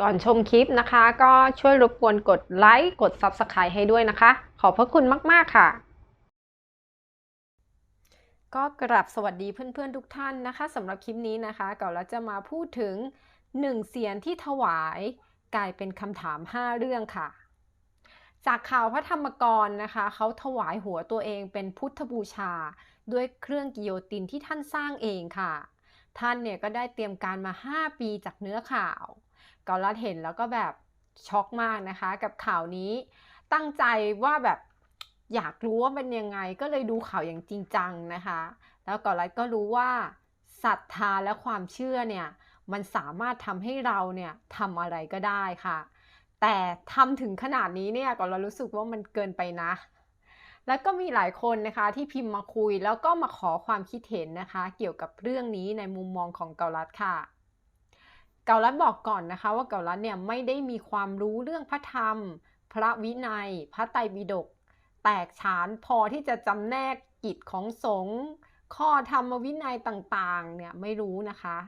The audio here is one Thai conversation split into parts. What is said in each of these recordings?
ก่อนชมคลิปนะคะ ก็ช่วยรบกวนกดไลค์กด Subscribe ให้ด้วยนะคะ ขอบพระคุณมาก ๆ ค่ะ ก็กราบสวัสดีเพื่อนๆทุกท่านนะคะสำหรับคลิปนี้นะคะเก่าแล้วจะมาพูดถึง 1 เสียงที่ถวายกลายเป็นคำถาม 5 เรื่องค่ะ จากข่าวพระธรรมกรนะคะ เขาถวายหัวตัวเองเป็นพุทธบูชา ด้วยเครื่องกิโยตินที่ท่านสร้างเองค่ะ ท่านเนี่ยก็ได้เตรียมการมา 5 ปีจากเนื้อข่าว เกาลัดเห็นแล้วก็แบบช็อกมากนะคะ กับข่าวนี้ตั้งใจว่าแบบอยากรู้ว่าเป็นยังไงก็เลยดูข่าวอย่างจริงจังนะคะ แล้วเกาลัดก็รู้ว่าศรัทธาและความเชื่อเนี่ยมันสามารถทำให้เราเนี่ยทำอะไรก็ได้ค่ะ แต่ทำถึงขนาดนี้เนี่ยเกาลัดรู้สึกว่ามันเกินไปนะ แล้วก็มีหลายคนนะคะที่พิมพ์มาคุยแล้วก็มาขอความคิดเห็นนะคะ เกี่ยวกับเรื่องนี้ในมุมมองของเกาลัดค่ะ เกาลัดบอกก่อนนะคะว่าเกาลัดเนี่ยไม่ได้มีความรู้เรื่องพระธรรม พระวินัย พระไตรปิฎกแตกฉานพอที่จะจำแนกกิจของสงฆ์ข้อธรรมวินัยต่างๆเนี่ยไม่รู้นะคะ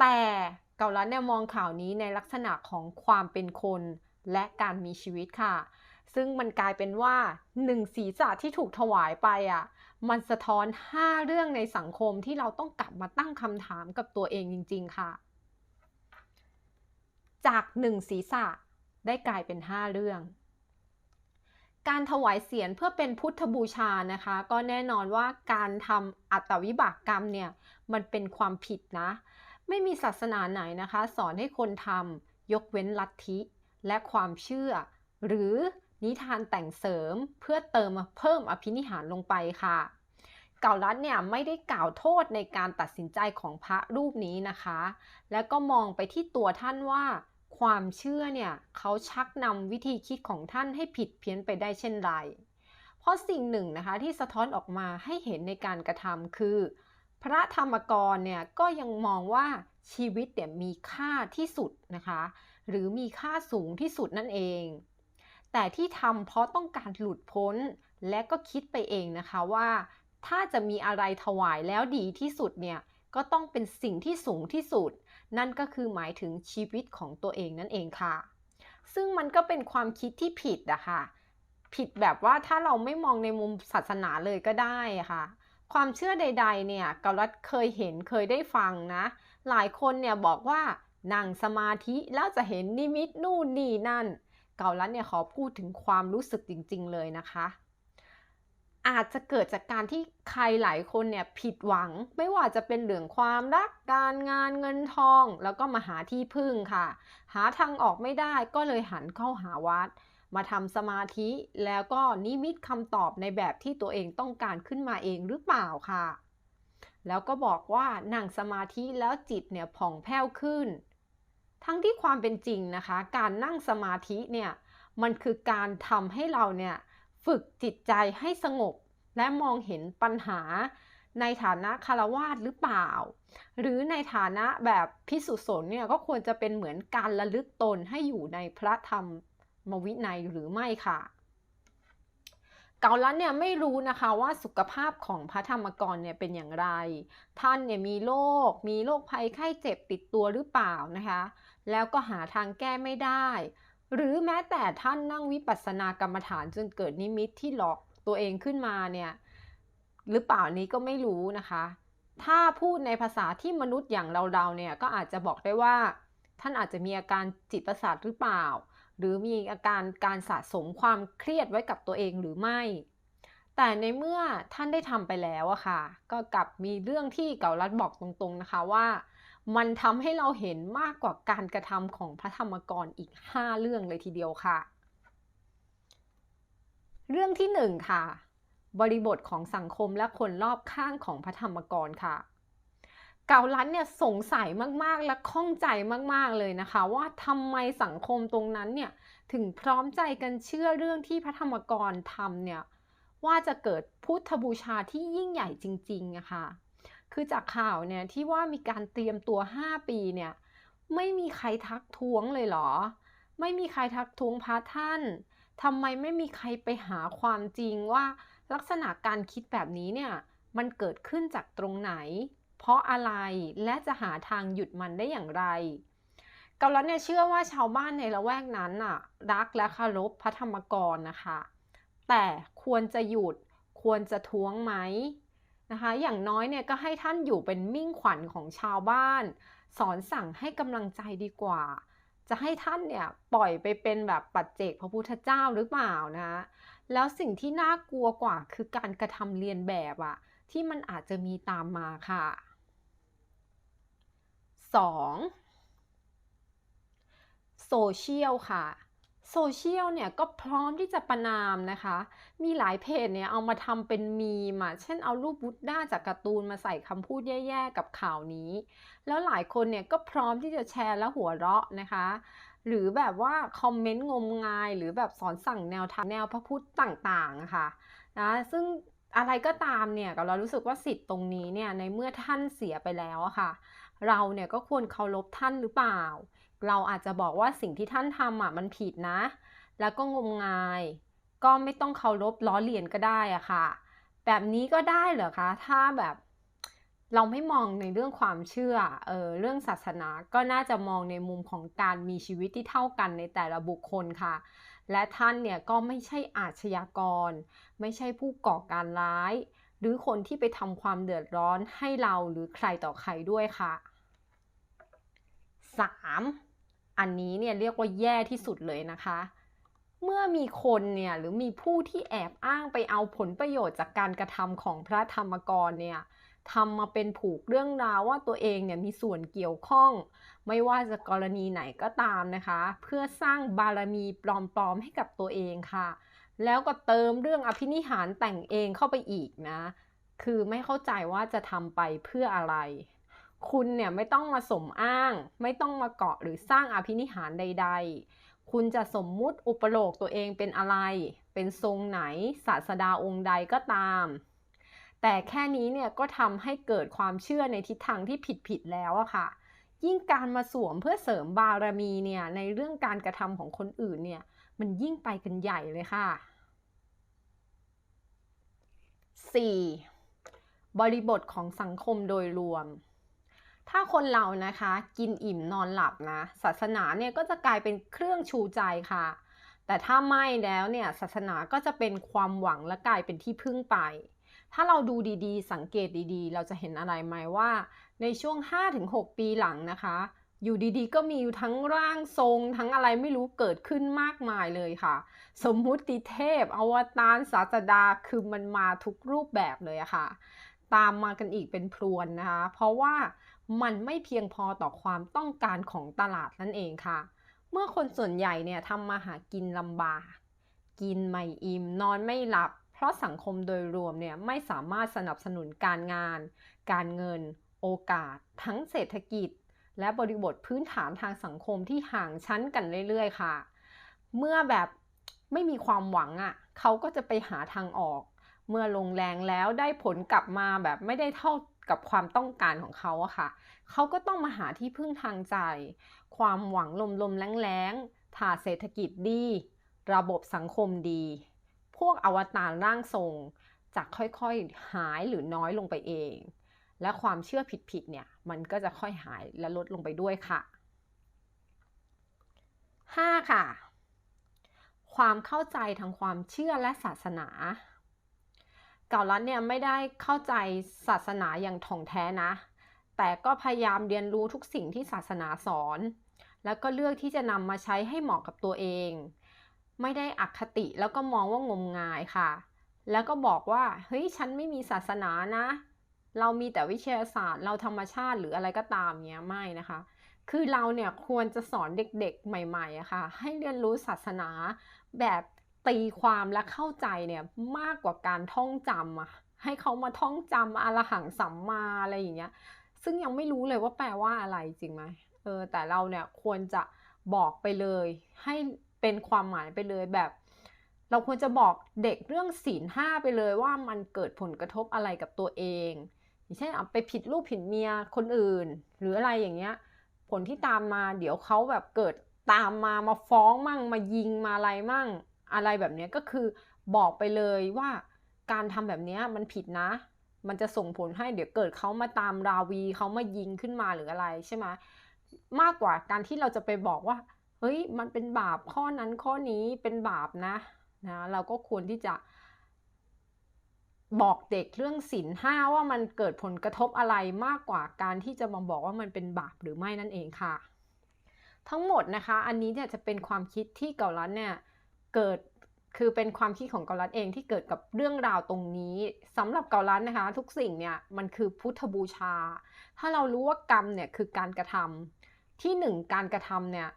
แต่เกาลัดเนี่ยมองข่าวนี้ในลักษณะของความเป็นคนและการมีชีวิตค่ะ ซึ่งมันกลายเป็นว่าหนึ่งศีรษะที่ถูกถวายไปอะมันสะท้อน 5 เรื่องในสังคมที่เราต้องกลับมาตั้งคำถามกับตัวเองจริง ๆ ค่ะ จากหนึ่งศีรษะได้กลายเป็น 5 เรื่อง การถวายเสียรเพื่อเป็นพุทธบูชานะคะ ก็แน่นอนว่าการทำอัตวิบากกรรมเนี่ยมันเป็นความผิดนะ ไม่มีศาสนาไหนนะคะ สอนให้คนทำยกเว้นลัทธิและความเชื่อ หรือนิทานแต่งเสริมเพื่อเติมเพิ่มอภินิหารลงไปค่ะ เก่าลัดเนี่ยไม่ได้กล่าวโทษในการตัดสินใจของพระรูปนี้นะคะ แล้วก็มองไปที่ตัวท่านว่า ความเชื่อเนี่ยเขาชักนำวิธีคิดของท่านให้ผิดเพี้ยนไปได้เช่นไร เพราะสิ่งหนึ่งนะคะที่สะท้อนออกมาให้เห็นในการกระทำคือ พระธรรมกรเนี่ยก็ยังมองว่าชีวิตเนี่ยมีค่าที่สุดนะคะ หรือมีค่าสูงที่สุดนั่นเอง แต่ที่ทำเพราะต้องการหลุดพ้นและก็คิดไปเองนะคะว่า ถ้าจะมีอะไรถวายแล้วดีที่สุดเนี่ย ก็ต้องเป็นสิ่งที่สูงที่สุด นั่นก็คือหมายถึงชีวิตของตัวเองนั่นเองค่ะ ซึ่งมันก็เป็นความคิดที่ผิดอะค่ะ ผิดแบบว่าถ้าเราไม่มองในมุมศาสนาเลยก็ได้ค่ะ ความเชื่อใด ๆ เนี่ยเกาลัดเคยเห็นเคยได้ฟังนะ หลายคนเนี่ยบอกว่านั่งสมาธิแล้วจะเห็นนิมิตนู่นนี่นั่น เกาลัดเนี่ยขอพูดถึงความรู้สึกจริง ๆ เลยนะคะ อาจจะเกิดจากการที่ใครหลายคนเนี่ยผิดหวัง ไม่ว่าจะเป็นเรื่องความรักการงานเงินทอง แล้วก็มาหาที่พึ่งค่ะ หาทางออกไม่ได้ก็เลยหันเข้าหาวัด มาทำสมาธิแล้วก็นิมิตคำตอบในแบบที่ตัวเองต้องการขึ้นมาเองหรือเปล่าค่ะ แล้วก็บอกว่านั่งสมาธิแล้วจิตเนี่ยผ่องแผ้วขึ้น ทั้งที่ความเป็นจริงนะคะ การนั่งสมาธิเนี่ยมันคือการทำให้เราเนี่ย ฝึกจิตใจให้สงบ และมองเห็นปัญหา ในฐานะคารวาสหรือเปล่า หรือในฐานะแบบพิสุสนเนี่ยก็ควรจะเป็นเหมือนการระลึกตนให้อยู่ในพระธรรมมวินัยหรือไม่ค่ะเกาลัดเนี่ยไม่รู้นะคะว่าสุขภาพของพระธรรมกรเนี่ยเป็นอย่างไร ท่านเนี่ยมีโรค มีโรคภัยไข้เจ็บติดตัวหรือเปล่านะคะ แล้วก็หาทางแก้ไม่ได้ หรือแม้แต่ท่านนั่งวิปัสสนากรรมฐานจนเกิดนิมิตที่หลอกตัวเองขึ้นมาเนี่ยหรือเปล่านี้ก็ไม่รู้นะคะ ถ้าพูดในภาษาที่มนุษย์อย่างเราๆเนี่ยก็อาจจะบอกได้ว่า ท่านอาจจะมีอาการจิตประสาทหรือเปล่า หรือมีอาการการสะสมความเครียดไว้กับตัวเองหรือไม่ แต่ในเมื่อท่านได้ทำไปแล้วอะค่ะ ก็กลับมีเรื่องที่เก่ารัดบอกตรงๆนะคะว่า มันทำให้เราเห็นมากกว่าการกระทำของพระธรรมกรอีก 5 เรื่องเลยทีเดียวค่ะ เรื่องที่ 1 ค่ะ บริบทของสังคมและคนรอบข้างของพระธรรมกรค่ะเกาลัดเนี่ยสงสัยมากๆ และข้องใจมากๆเลยนะคะ ว่าทำไมสังคมตรงนั้นเนี่ยถึงพร้อมใจกันเชื่อเรื่องที่พระธรรมกรทำเนี่ยว่าจะเกิดพุทธบูชาที่ยิ่งใหญ่จริงๆอะค่ะ คือจากข่าวเนี่ยที่ว่ามีการเตรียมตัว 5 ปีเนี่ยไม่มีใครทักท้วงเลยเหรอ ไม่มีใครทักท้วงพระท่านทำไมไม่มีใครไปหาความจริงว่าลักษณะการคิดแบบนี้เนี่ยมันเกิดขึ้นจากตรงไหน เพราะอะไรและจะหาทางหยุดมันได้อย่างไรเกาลัดเนี่ยเชื่อว่าชาวบ้านในละแวกนั้นน่ะรักและเคารพพระธรรมกรนะคะ แต่ควรจะหยุดควรจะท้วงไหม นะคะ อย่างน้อยเนี่ยก็ให้ท่านอยู่เป็นมิ่งขวัญของชาวบ้าน สอนสั่งให้กำลังใจดีกว่า จะให้ท่านเนี่ยปล่อยไปเป็นแบบปัจเจกพระพุทธเจ้าหรือเปล่านะแล้วสิ่งที่น่ากลัวกว่าคือการกระทำเรียนแบบอะที่มันอาจจะมีตามมาค่ะ 2. โซเชียลค่ะ โซเชียลเนี่ยก็พร้อมที่จะประนามนะคะ มีหลายเพจเนี่ยเอามาทำเป็นมีมอะเช่นเอารูปบุตด้าจากการ์ตูนมาใส่คำพูดแย่ๆกับข่าวนี้ แล้วหลายคนเนี่ยก็พร้อมที่จะแชร์และหัวเราะนะคะ หรือแบบว่าคอมเมนต์งมงาย หรือแบบสอนสั่งแนวทางแนวพระพุทธต่างๆะค่ะนะ ซึ่ง อะไรก็ตามเนี่ยกับเรารู้สึกว่าสิทธิ์ตรงนี้เนี่ยในเมื่อท่านเสียไปแล้วอะค่ะ เราเนี่ยก็ควรเคารพท่านหรือเปล่า เราอาจจะบอกว่าสิ่งที่ท่านทำอะมันผิดนะ แล้วก็งมงาย ก็ไม่ต้องเคารพล้อเลียนก็ได้อะค่ะ แบบนี้ก็ได้เหรอคะ ถ้าแบบ เราไม่มองในเรื่องความเชื่อเออเรื่องศาสนาก็น่าจะมองในมุมของการมีชีวิตที่เท่ากันในแต่ละบุคคลค่ะ และท่านเนี่ยก็ไม่ใช่อาชญากร ไม่ใช่ผู้ก่อการร้าย หรือคนที่ไปทำความเดือดร้อนให้เราหรือใครต่อใครด้วยค่ะ 3. อันนี้เนี่ยเรียกว่าแย่ที่สุดเลยนะคะเมื่อมีคนเนี่ยหรือมีผู้ที่แอบอ้างไปเอาผลประโยชน์จากการกระทำของพระธรรมกรเนี่ย ทำมาเป็นผูกเรื่องราวว่าตัวเองเนี่ยมีส่วนเกี่ยวข้อง ไม่ว่าจะกรณีไหนก็ตามนะคะ เพื่อสร้างบารมีปลอมๆให้กับตัวเองค่ะ แล้วก็เติมเรื่องอภินิหารแต่งเองเข้าไปอีกนะ คือไม่เข้าใจว่าจะทำไปเพื่ออะไร คุณเนี่ยไม่ต้องมาสมอ้าง ไม่ต้องมาเกาะหรือสร้างอภินิหารใด ๆ คุณจะสมมุติอุปโลกตัวเองเป็นอะไร เป็นทรงไหนศาสดาองค์ใดก็ตาม แต่แค่นี้เนี่ยก็ทำให้เกิดความเชื่อในทิศทางที่ผิดๆแล้วอะค่ะ ยิ่งการมาสวมเพื่อเสริมบารมีเนี่ยในเรื่องการกระทำของคนอื่นเนี่ยมันยิ่งไปกันใหญ่เลยค่ะ 4. บริบทของสังคมโดยรวม ถ้าคนเรานะคะกินอิ่มนอนหลับนะ ศาสนาเนี่ยก็จะกลายเป็นเครื่องชูใจค่ะ แต่ถ้าไม่แล้วเนี่ยศาสนาก็จะเป็นความหวังและกลายเป็นที่พึ่งไป ถ้าเราดูดีๆ สังเกตดีๆ เราจะเห็นอะไรไหมว่า ในช่วง 5-6 ปีหลังนะคะ อยู่ดีๆ ก็มีทั้งร่างทรง ทั้งอะไรไม่รู้เกิดขึ้นมากมายเลยค่ะ สมมุติเทพ อวตารศาสดาคือมันมาทุกรูปแบบเลยค่ะ ตามมากันอีกเป็นพรวนนะคะ เพราะว่ามันไม่เพียงพอต่อความต้องการของตลาดนั่นเองค่ะ เมื่อคนส่วนใหญ่เนี่ยทำมาหากินลำบาก กินไม่อิ่มนอนไม่หลับ ราะสังคมโดยรวมเนี่ยไม่สามารถสนับสนุนการงาน การเงิน โอกาส ทั้งเศรษฐกิจ และบริบทพื้นฐานทางสังคมที่ห่างชั้นกันเรื่อยๆ ค่ะ เมื่อแบบไม่มีความหวังอะ่ะเขาก็จะไปหาทางออก เมื่อลงแรงแล้วได้ผลกลับมาแบบไม่ได้เท่ากับความต้องการของเขาอะค่ะ เขาก็ต้องมาหาที่พึ่งทางใจ ความหวังลมๆแรงๆถ้าเศรษฐกิจดี ระบบสังคมดี พวกอวตารร่างทรงจะค่อยๆหายหรือน้อยลงไปเอง และความเชื่อผิดๆเนี่ยมันก็จะค่อยหายและลดลงไปด้วยค่ะ 5. ค่ะ ความเข้าใจทางความเชื่อและศาสนาเก่าลัดเนี่ยไม่ได้เข้าใจศาสนาอย่างถ่องแท้นะ แต่ก็พยายามเรียนรู้ทุกสิ่งที่ศาสนาสอน แล้วก็เลือกที่จะนำมาใช้ให้เหมาะกับตัวเอง ไม่ได้อคติแล้วก็มองว่างมงายค่ะ แล้วก็บอกว่าเฮ้ยฉันไม่มีศาสนานะ เรามีแต่วิทยาศาสตร์ เราธรรมชาติหรืออะไรก็ตามเนี้ยไม่นะคะ คือเราเนี่ยควรจะสอนเด็กๆใหม่ๆอะค่ะ ให้เรียนรู้ศาสนาแบบตีความและเข้าใจเนี่ยมากกว่าการท่องจำอะให้เขามาท่องจำอรหังสัมมาอะไรอย่างเงี้ย ซึ่งยังไม่รู้เลยว่าแปลว่าอะไรจริงไหมเออแต่เราเนี่ยควรจะบอกไปเลย ให้ เป็นความหมายไปเลยแบบ เราควรจะบอกเด็กเรื่องศีลห้าไปเลยว่ามันเกิดผลกระทบอะไรกับตัวเองอย่างเช่นเอาไปผิดลูกผิดเมียคนอื่น หรืออะไรอย่างเงี้ย ผลที่ตามมาเดี๋ยวเขาแบบเกิดตามมามาฟ้องมั่งมายิงมาอะไรมั่ง อะไรแบบเนี้ยก็คือบอกไปเลยว่าการทำแบบนี้มันผิดนะ มันจะส่งผลให้เดี๋ยวเกิดเขามาตามราวีเขามายิงขึ้นมาหรืออะไรใช่ไหมมากกว่าการที่เราจะไปบอกว่า เฮ้ยมันเป็นบาปข้อนั้นข้อนี้เป็นบาปนะนะเราก็ควรที่จะบอกเด็กเรื่องศีลห้าว่ามันเกิดผลกระทบอะไรมากกว่าการที่จะมาบอกว่ามันเป็นบาปหรือไม่นั่นเองค่ะ ทั้งหมดนะคะ อันนี้เนี่ยจะเป็นความคิดที่เกาลัดเนี่ยเกิดคือเป็นความคิดของเกาลัดเองที่เกิดกับเรื่องราวตรงนี้สำหรับเกาลัดนะคะ ทุกสิ่งเนี่ยมันคือพุทธบูชา ถ้าเรารู้ว่ากรรมเนี่ยคือการกระทำที่หนึ่งการกระทำเนี่ย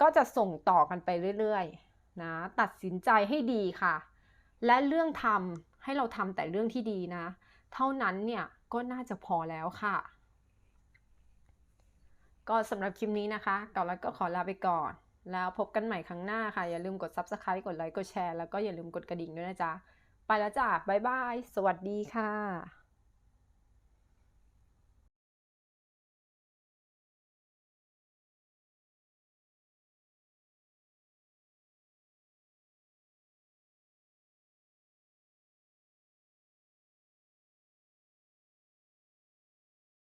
ก็จะส่งต่อกันไปเรื่อยๆนะตัดสินใจให้ดีค่ะ และเรื่องทำให้เราทำแต่เรื่องที่ดีนะ เท่านั้นเนี่ยก็น่าจะพอแล้วค่ะ ก็สำหรับคลิปนี้นะคะเกาลัดก็ขอลาไปก่อน แล้วพบกันใหม่ครั้งหน้าค่ะ อย่าลืมกด Subscribe กดไลค์กดแชร์แล้วก็อย่าลืมกดกระดิ่งด้วยนะจ๊ะ ไปแล้วจ้ะบ๊ายบาย สวัสดีค่ะ